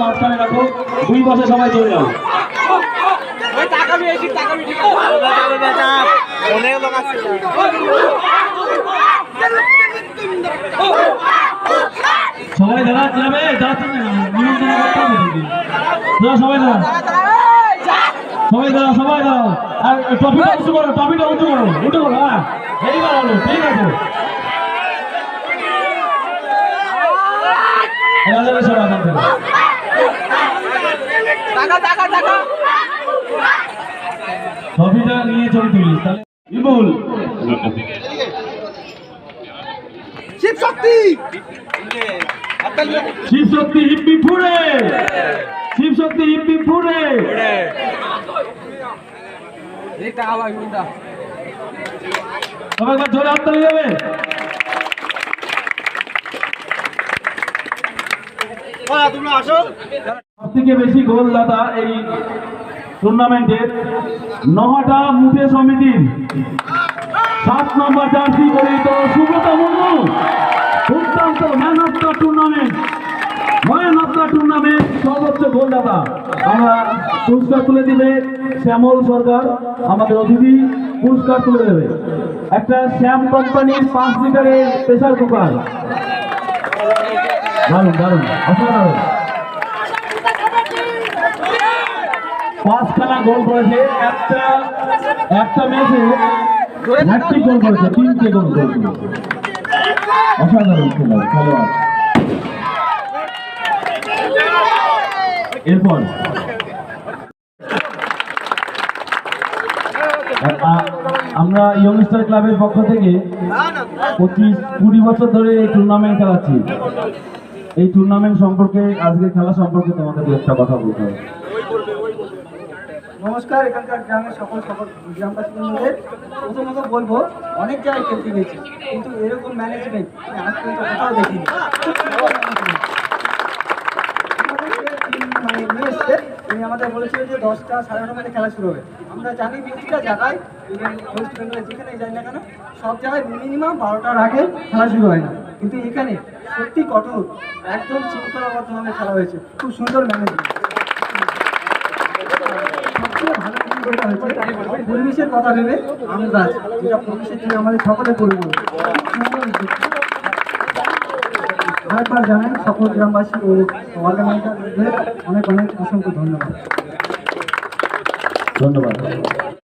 মাঝখানে রাখো। দুই পাশে সবাই চলে যাও। সবাই দাঁড়া যাবে সবাই দাঁড়া সবাই দাঁড়া। সবাই দাঁড়াও আর টপিটা উঁচু করো টপিটা উঁচু করো উঁচু করো হ্যাঁ। এইবার হলো ঠিক আছে এরা যাবে সবাই এখান থেকে টপিটা নিয়ে ছবি তুলিস তাহলে ইবুল শিব শক্তি। শিব শক্তি হিপ্পি ফুড়ে। শিব শক্তি হিপ্পি ফুড়ে। সবাই জোরে হাত তালি যাবে তোমরা আসো। সব থেকে বেশি গোলদাতা এই টুর্নামেন্টের নহাটা মুঠে সমিতির সাত নম্বর জার্সি পরিহিত সুব্রত মুর্মু। দুর্দান্ত man of the tournament man of the tournament সর্বোচ্চ গোলদাতা। আমরা পুরস্কার তুলে দিবে শ্যামল সরকার, আমাদের অতিথি পুরস্কার তুলে দেবে। একটা শ্যাম কোম্পানির পাঁচ লিটারের প্রেসার কুকার দারুণ দারুণ, অসাধারণ। পাঁচখানা গোল করেছে, একটা একটা ম্যাচে হ্যাট্রিক গোল করেছে, তিনটে গোল করেছে। অসাধারণ খেলোয়াড় খেলোয়াড়। এরপর। আমরা ইয়ংস্টার ক্লাবের পক্ষ থেকে পঁচিশ কুড়ি বছর ধরে এই টুর্নামেন্ট খেলাচ্ছি। এই টুর্নামেন্ট সম্পর্কে, আজকে খেলা সম্পর্কে তোমাকে দু একটা কথা বলতে হবে। নমস্কার, এখানকার গ্রামের সকল সকল গ্রামবাসীদের প্রথমত বলব, অনেক জায়গায় খেলতে গেছি কিন্তু এরকম ম্যানেজমেন্ট আমি আজ পর্যন্ত কোথাও দেখিনি। আমাদের বলেছিল যে দশটা সাড়ে নটা মধ্যে খেলা শুরু হবে। আমরা জানি প্রতিটা জায়গায় ওয়েস্ট বেঙ্গলে যেখানেই যাই না কেন, সব জায়গায় মিনিমাম বারোটার আগে খেলা শুরু হয় না। কিন্তু এখানে সত্যি কঠোর, একদম শৃঙ্খলাবদ্ধভাবে খেলা হয়েছে। খুব সুন্দর ম্যানেজমেন্ট পরিবেশের কথা ভেবে আম যেটা পরিবেশের জন্য আমাদের সকলে পরিবার আরেকবার জানাই সকল গ্রামবাসী ও অনেক অনেক অসংখ্য ধন্যবাদ। ধন্যবাদ।